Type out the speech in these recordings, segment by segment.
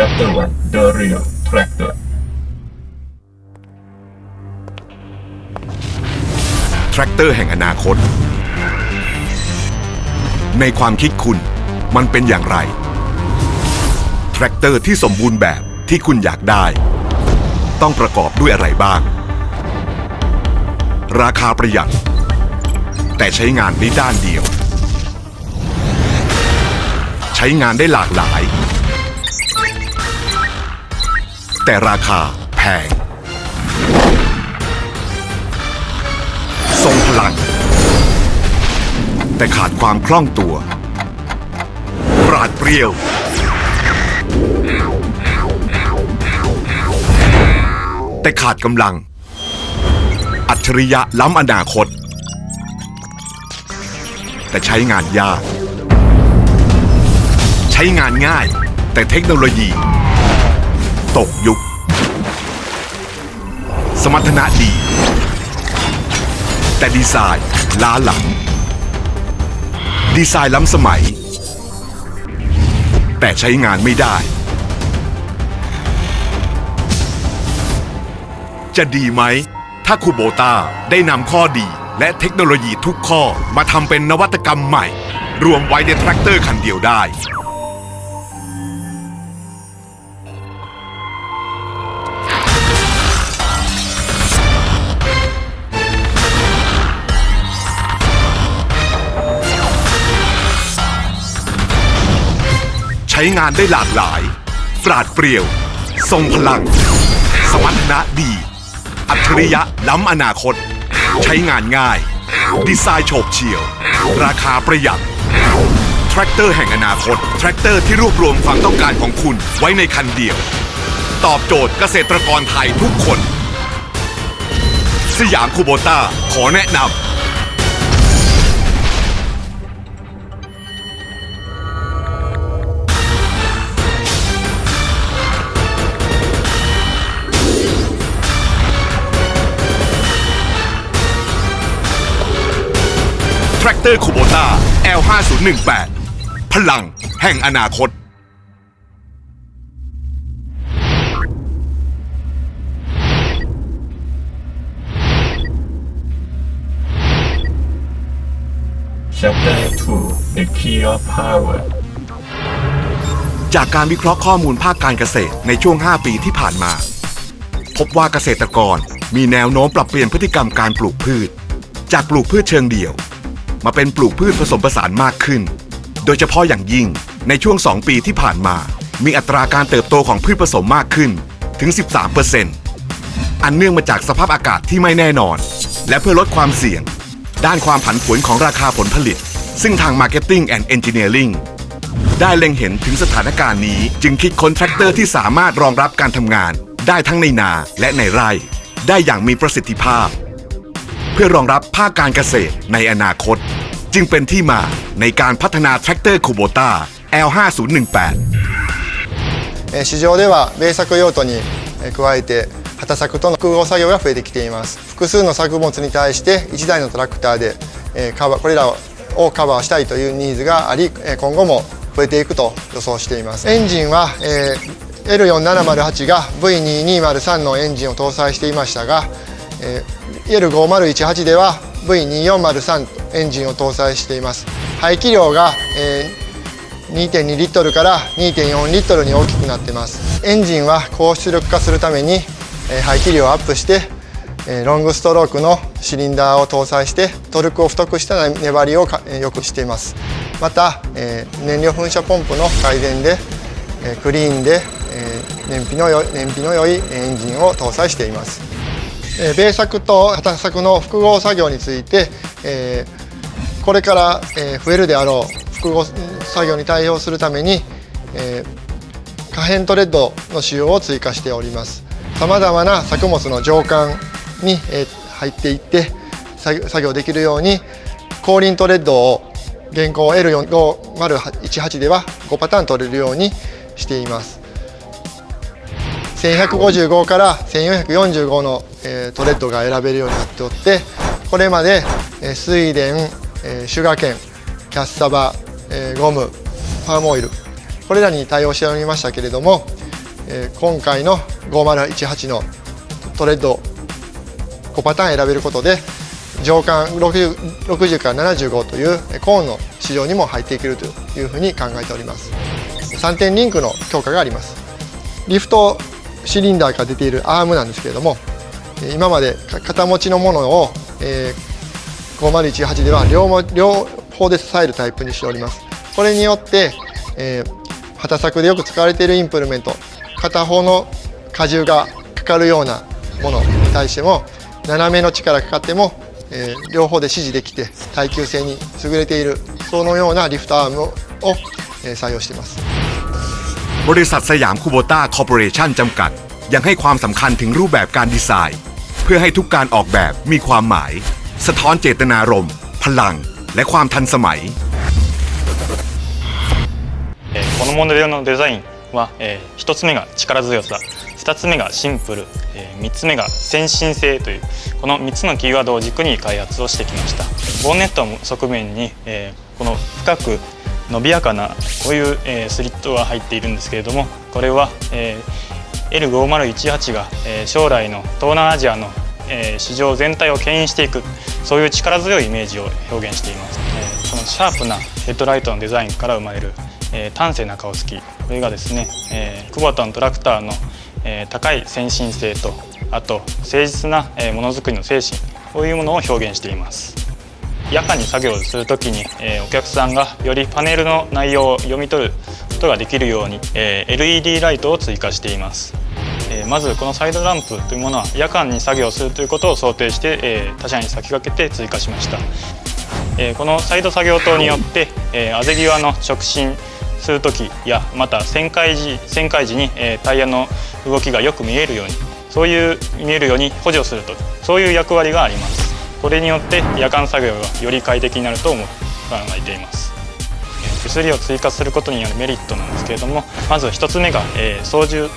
Chapter 1 The Real Tractor แทรกเตอร์แห่งอนาคต ในความคิดคุณมันเป็นอย่างไร แทรกเตอร์ที่สมบูรณ์แบบที่คุณอยากได้ ต้องประกอบด้วยอะไรบ้าง ราคาประหยัด แต่ใช้งานได้ด้านเดียว ใช้งานได้หลากหลาย แต่ราคาแพง ทรงพลัง แต่ขาดความคล่องตัว ปราดเปรียว แต่ขาดกำลัง อัจฉริยะล้ำอนาคต แต่ใช้งานยาก ใช้งานง่ายแต่เทคโนโลยี ตกยุค สมรรถนะดี แต่ดีไซน์ล้าหลัง ดีไซน์ล้ำสมัย แต่ใช้งานไม่ได้ จะดีไหม ถ้าคูโบตาได้นำข้อดีและเทคโนโลยีทุกข้อมาทำเป็นนวัตกรรมใหม่ รวมไว้ในแทรกเตอร์คันเดียวได้ ช้งานได้หลากหลาย ปราดเปรียว ทรงพลัง สมรรถนะดี อัจฉริยะล้ำอนาคต ใช้งานง่าย ดีไซน์โฉบเฉี่ยว ราคาประหยัดแทรกเตอร์แห่งอนาคต แทรกเตอร์ที่รวบรวมความต้องการของคุณไว้ในคันเดียว ตอบโจทย์เกษตรกรไทยทุกคน สยามคูโบต้าขอแนะนำ ตอร์คูโบต้า L5018 พลังแห่งอนาคต Chapter 2 The Key of Power จากการวิเคราะห์ข้อมูลภาคการเกษตรในช่วง 5 ปีที่ผ่านมา พบว่าเกษตรกรมีแนวโน้มปรับเปลี่ยนพฤติกรรมการปลูกพืช จากปลูกพืชเชิงเดี่ยว มาเป็นปลูกพืชผสมผสานมากขึ้น โดยเฉพาะอย่างยิ่งในช่วง 2 ปีที่ผ่านมา มีอัตราการเติบโตของพืชผสมมากขึ้นถึง 13%อันเนื่องมาจากสภาพอากาศที่ไม่แน่นอน และเพื่อลดความเสี่ยง ด้านความผันผวนของราคาผลผลิต ซึ่งทาง Marketing and Engineering ได้เล็งเห็นถึงสถานการณ์นี้ จึงคิดค้นแทรกเตอร์ที่สามารถรองรับการทำงาน ได้ทั้งในนาและในไร่ ได้อย่างมีประสิทธิภาพ เพื่อรองรับภาคการเกษตรในอนาคต จึงเป็นที่มาในการพัฒนาแทรกเตอร์คูโบต้า L5018 えー市場では米作用途にえー加えて畑作との複合作業が増えてきています複数の作物に対して1台のトラクターでえーカバーこれらをカバーしたいというニーズがありえー今後も増えていくと予想していますエンジンは、えー L4708 が V2203 のエンジンを搭載していましたが、 えー L5018 では V2403 エンジンを搭載しています。排気量が、えー2.2リットルから2.4リットルに大きくなってます。エンジンは高出力化するためにえー排気量をアップしてえーロングストロークのシリンダーを搭載してトルクを太くした粘りをかえー良くしています。またえー燃料噴射ポンプの改善でえークリーンでえー燃費のよ燃費の良いエンジンを搭載しています。え米作と畑作の複合作業について、えーこれから、えー増えるであろう複合作業に対応するために、えー可変トレッドの使用を追加しております。さまざまな作物の上巻に、えー入っていって作業できるように後輪トレッドを現行 L5018 では5パターン取れるようにしています。1155から1445の、えトレッドが選べるようになっておってこれまで、えー水田、えシュガーケンキャッサバ、えゴムパームオイルこれらに対応しておりましたけれどもえ今回の5018のトレッド5パターン選べることで上巻 60, 60から75というコーンの市場にも入っていけるというふうに考えております。3点リンクの強化があります。リフトシリンダーから出ているアームなんですけれども今まで肩持ちのものを、えー5018では両両方で支えるタイプにしております。これによって、えー旗作でよく使われているインプルメント片方の荷重がかかるようなものに対しても斜めの力かかっても、えー両方で支持できて耐久性に優れているそのようなリフトアームを、えー採用しています。 บริษัทสยามคูโบต้าคอร์ปอเรชั่นจำกัด ยังให้ความสำคัญถึงรูปแบบการดีไซน์ เพื่อให้ทุกการออกแบบมีความหมาย สะท้อนเจตนารมณ์ พลัง และความทันสมัย えーこのモデルのデザインは、え1つ目が力強さ2つ目がシンプル、え3つ目が先進性というこの3つのキーワードを軸に開発をしてきましたボンネットの側面に、えーこの深く 伸びやかなこういう、えスリットが入っているんですけれどもこれは、え L5018 が、え将来の東南アジアの、え市場全体を牽引していくそういう力強いイメージを表現しています、えこのシャープなヘッドライトのデザインから生まれる、え端正な顔つきこれがですね、えークボタのトラクターの、え高い先進性とあと誠実なえものづくりの精神こういうものを表現しています。夜間に作業をするときに、えお客さんがよりパネルの内容を読み取ることができるように、えー LED ライトを追加しています、えまずこのサイドランプというものは夜間に作業するということを想定して、え他社に先駆けて追加しました、えこのサイド作業灯によって、え、あぜ際の直進する時やまた旋回時旋回時に、えタイヤの動きがよく見えるようにそういう見えるように補助するとそういう役割があります。これによって夜間作業がより快適になると思う考えています。えー手すりを追加することによるメリットなんですけれどもまず1つ目が、えー操縦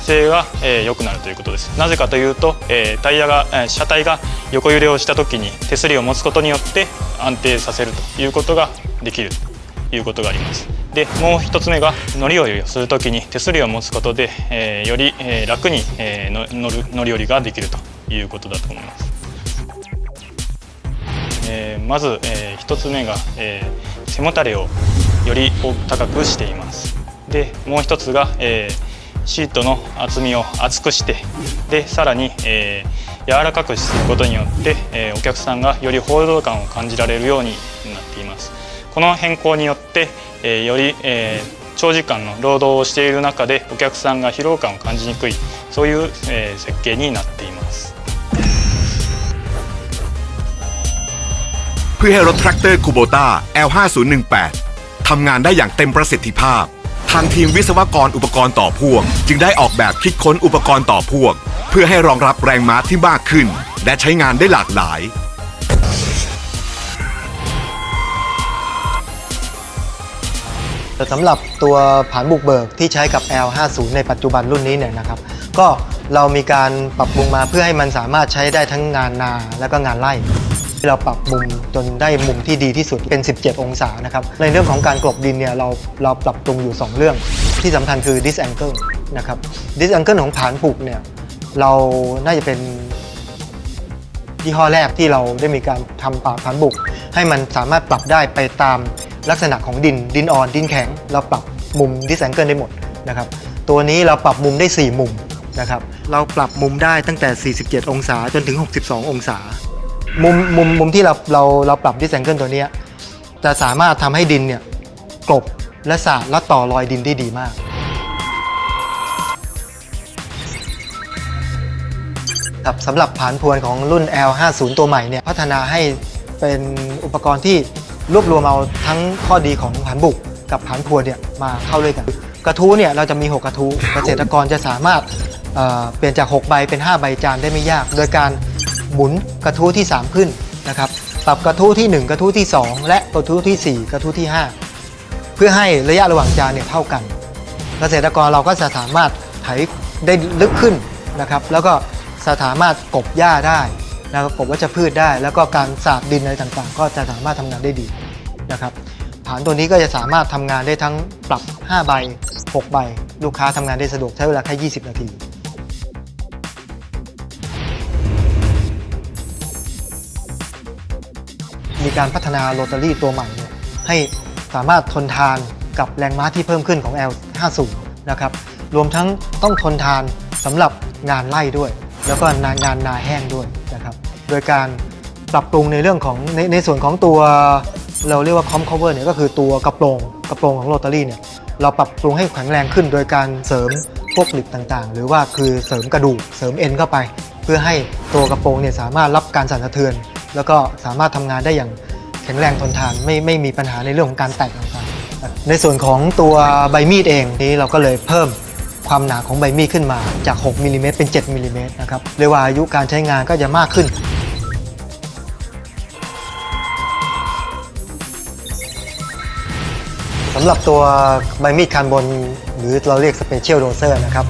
性が、えー良くなるということです。なぜかというと、えータイヤが、え車体が横揺れをした時に手すりを持つことによって安定させるということができると。いうことがあります。でもう1つ目が乗り降りをする時に手すりを持つことで、えーより、えー楽に、えーの乗る乗り降りができるということだと思います。えーまず、え1つ目が、えー背もたれをより高くしています。でもう一つが、えーシートの厚みを厚くしてでさらに、えー柔らかくすることによって、えーお客さんがよりホールド感を感じられるようになっています。この変更によって、えーより、えー長時間の労働をしている中でお客さんが疲労感を感じにくいそういう、えー設計になっています。 เพื่อให้รถแทรกเตอร์คูโบต้า L5018 ทำงานได้อย่างเต็มประสิทธิภาพ ทางทีมวิศวกรอุปกรณ์ต่อพ่วง จึงได้ออกแบบคิดค้นอุปกรณ์ต่อพ่วง เพื่อให้รองรับแรงม้าที่มากขึ้น และใช้งานได้หลากหลาย แต่สำหรับตัวผานบุกเบิกที่ใช้กับ L50 ในปัจจุบันรุ่นนี้เนี่ยนะครับ ก็เรามีการปรับปรุงมาเพื่อให้มันสามารถใช้ได้ทั้งงานนาและก็งานไร่ เราปรับมุมจนได้มุมที่ดีที่สุดเป็น 17 องศานะครับ ในเรื่องของการกลบดินเนี่ยเราเราปรับปรุงอยู่ 2 เรื่อง ที่สำคัญคือ dis angle นะครับ dis angle ของผานบุกเนี่ยเราน่าจะเป็นยี่ห้อแรกที่เราได้มีการทำปากพันบุก ให้มันสามารถปรับได้ไปตามลักษณะของดินดินอ่อนดินแข็ง เราปรับมุมดิสแองเกิลได้หมดนะครับตัวนี้เราปรับมุมได้ 4 มุมนะครับเราปรับมุมได้ตั้งแต่ 47 องศาจนถึง 62 องศา มุมมุมมุมที่เราเราเราปรับดิสแองเกิลตัวเนี้ยจะสามารถทำให้ดินเนี่ยกลบและสาดและต่อรอยดินได้ดีมาก ครับสำหรับผานพวนของรุ่น L50 ตัวใหม่เนี่ยพัฒนาให้เป็นอุปกรณ์ที่รวบรวมเอาทั้งข้อดีของผานบุกกับผานพวนเนี่ยมาเข้าด้วยกัน กระทู้เนี่ยเราจะมี 6 กระทู้เกษตรกรจะสามารถเอ่อเปลี่ยนจาก 6 ใบเป็น 5 ใบจานได้ไม่ยาก โดยการ หมุนกระทู้ที่ 3 ขึ้นนะครับปรับกระทู้ที่ 1 กระทู้ที่ 2 และกระทู้ที่ 4 กระทู้ที่ 5 เพื่อให้ระยะระหว่างจานเนี่ยเท่ากัน เกษตรกรเราก็จะสามารถไถได้ลึกขึ้นนะครับแล้วก็สามารถกบหญ้าได้แล้วก็กบวัชพืชได้ แล้วก็การสาดดินอะไรต่างๆ ก็จะสามารถทำงานได้ดีนะครับฐานตัวนี้ก็จะสามารถทำงานได้ทั้งปรับ 5 ใบ 6 ใบ ลูกค้าทำงานได้สะดวกใช้เวลาแค่ 20 นาที มีการพัฒนาโรตารี่ตัวใหม่เนี่ยให้สามารถทนทานกับแรงม้าที่เพิ่มขึ้นของ L50 นะครับรวมทั้งต้องทนทานสำหรับงานไล่ด้วย แล้วก็งานงานนาแห้งด้วยนะครับโดยการปรับปรุงในเรื่องของในในส่วนของตัวเราเรียกว่าคอม cover เนี่ยก็คือตัวกระโปรงกระโปรงของโรตารี่เนี่ยเราปรับปรุงให้แข็งแรงขึ้น โดยการเสริมพวกหล็กต่างๆ หรือว่าคือเสริมกระดูกเสริมเอ็นเข้าไป เพื่อให้ตัวกระโปรงเนี่ยสามารถรับการสั่นสะเทือน แล้วก็สามารถทำงานได้อย่างแข็งแรงทนทานไม่ไม่มีปัญหาในเรื่องของการแตกต่างๆในส่วนของตัวใบมีดเองนี้เราก็เลยเพิ่มความหนาของใบมีดขึ้นมาจาก 6มิลลิเมตรเป็น 7มิลลิเมตรนะครับเรียกว่าอายุการใช้งานก็จะมากขึ้น สำหรับตัวใบมีดคานบน หรือเราเรียกสเปเชียลโดเซอร์นะครับ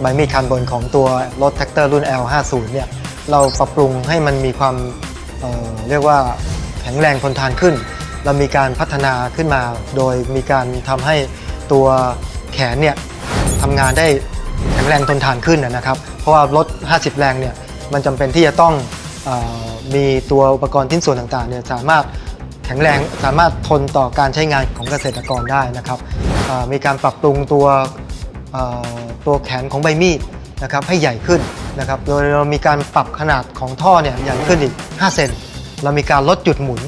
ใบมีดคานบนของตัวรถแท็กเตอร์รุ่น L50 เนี่ยเราปรับปรุงให้มันมีความ เเรียกว่าแข็งแรงทนทานขึ้น เรามีการพัฒนาขึ้นมา โดยมีการทำให้ตัวแขนเนี่ยทำงานได้แข็งแรงทนทานขึ้นนะครับ เพราะว่ารถ 50 แรงเนี่ยมันจำเป็นที่จะต้องออมีตัวอุปกรณ์ชิ้นส่วนต่างๆเนี่ยสามารถแข็งแรงสามารถทนต่อการใช้งานของเกษตรกรได้นะครับมีการปรับปรุงตัวตัวแขนของใบมีดนะครับให้ใหญ่ขึ้น นะครับ โดยเรามีการปรับขนาดของท่อเนี่ยใหญ่ขึ้นอีก 5 เซน เรามีการลดจุดหมุน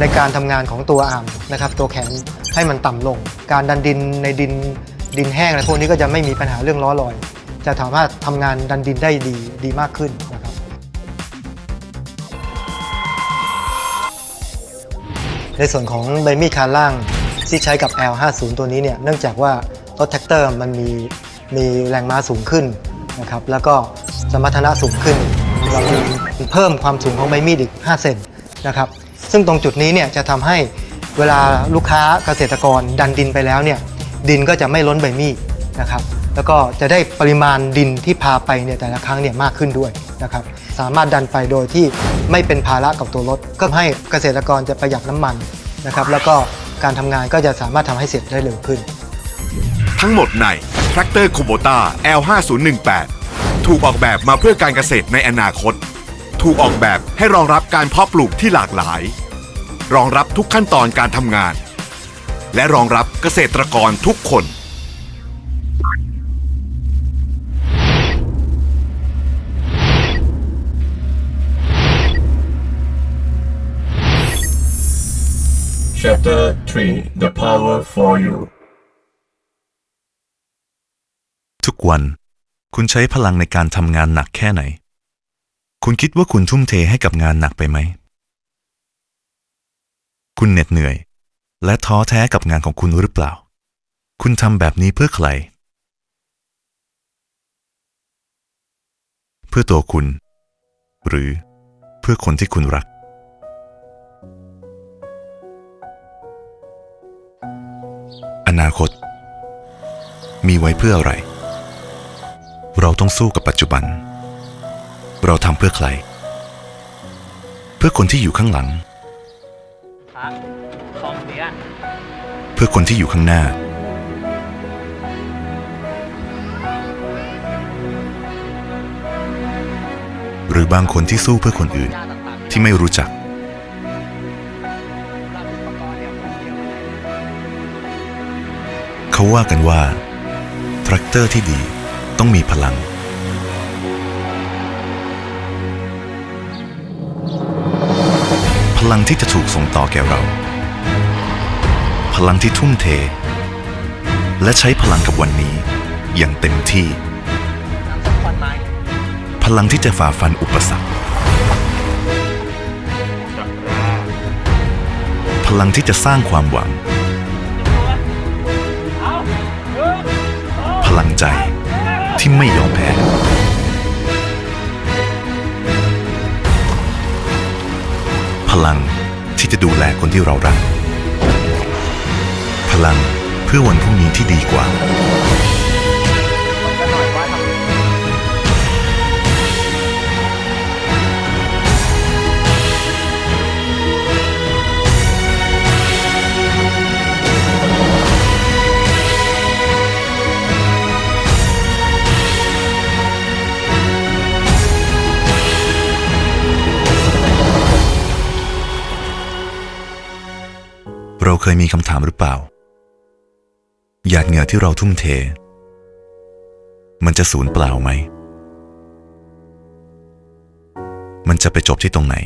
ในการทำงานของตัวอาร์มนะครับ ตัวแขนให้มันต่ำลง การดันดินในดินดินแห้งอะไรพวกนี้ก็จะไม่มีปัญหาเรื่องล้อลอย จะสามารถทำงานดันดินได้ดีดีมากขึ้นนะครับ ในส่วนของใบมีดคานล่างที่ใช้กับ L50 ตัวนี้เนี่ยเนื่องจากว่ารถแท็กเตอร์มันมีมีแรงม้าสูงขึ้นนะครับแล้วก็ สมรรถนะสูงขึ้น เราจึงเพิ่มความสูงของใบมีดอีก 5 เซนนะครับ ซึ่งตรงจุดนี้เนี่ยจะทำให้เวลาลูกค้าเกษตรกรดันดินไปแล้วเนี่ยดินก็จะไม่ล้นใบมีดนะครับ แล้วก็จะได้ปริมาณดินที่พาไปเนี่ยแต่ละครั้งเนี่ยมากขึ้นด้วยนะครับ สามารถดันไปโดยที่ไม่เป็นภาระกับตัวรถ ก็ให้เกษตรกรจะประหยัดน้ำมันนะครับ แล้วก็การทำงานก็จะสามารถทำให้เสร็จได้เร็วขึ้น ทั้งหมดใน Tractor Kubota L5018 ถูกออกแบบมาเพื่อการเกษตรในอนาคต ถูกออกแบบให้รองรับการเพาะปลูกที่หลากหลาย รองรับทุกขั้นตอนการทำงาน และรองรับเกษตรกรทุกคน Chapter 3 The Power for You ทุกวัน คุณใช้พลังในการทำงานหนักแค่ไหน คุณคิดว่าคุณทุ่มเทให้กับงานหนักไปไหม คุณเหน็ดเหนื่อย และท้อแท้กับงานของคุณหรือเปล่า คุณทำแบบนี้เพื่อใคร เพื่อตัวคุณ หรือเพื่อคนที่คุณรักอนาคต มีไว้เพื่ออะไร เราต้องสู้กับปัจจุบัน เราทำเพื่อใคร เพื่อคนที่อยู่ข้างหลังพระของเสียเพื่อคนที่อยู่ข้างหน้า หรือบางคนที่สู้เพื่อคนอื่นยาต่างๆที่ไม่รู้จักสำหรับอุปกรณ์เนี่ยผมเดียวเลยเขาว่ากันว่า ทรัคเตอร์ที่ดี ต้องมีพลัง พลังที่จะถูกส่งต่อแก่เรา พลังที่ทุ่มเท และใช้พลังกับวันนี้อย่างเต็มที่ พลังที่จะฝ่าฟันอุปสรรค พลังที่จะสร้างความหวัง พลังใจ ที่ไม่ยอมแพ้ พลังที่จะดูแลคนที่เรารัก พลังเพื่อวันพรุ่งนี้ที่ดีกว่า เราเคยมีคำถามหรือเปล่า หยาดเหงื่อที่เราทุ่มเท มันจะสูญเปล่าไหม มันจะไปจบที่ตรงไหน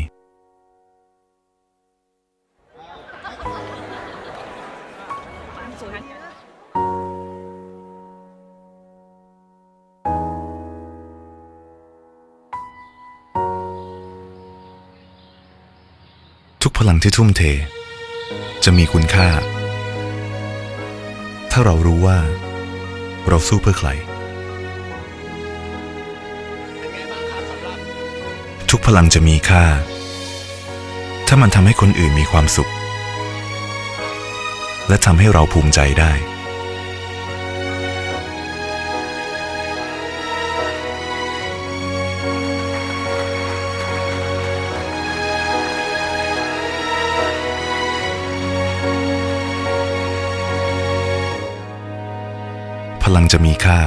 ทุกพลังที่ทุ่มเท จะมีคุณค่า ถ้าเรารู้ว่า เราสู้เพื่อใคร ทุกพลังจะมีค่า ถ้ามันทำให้คนอื่นมีความสุข และทำให้เราภูมิใจได้ ลังจะมีค่า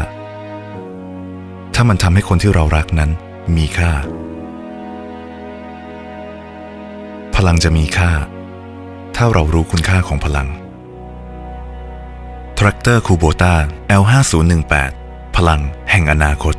ถ้ามันทำให้คนที่เรารักนั้นมีค่า พลังจะมีค่า ถ้าเรารู้คุณค่าของพลัง ทรัคเตอร์คูโบต้า L5018 พลังแห่งอนาคต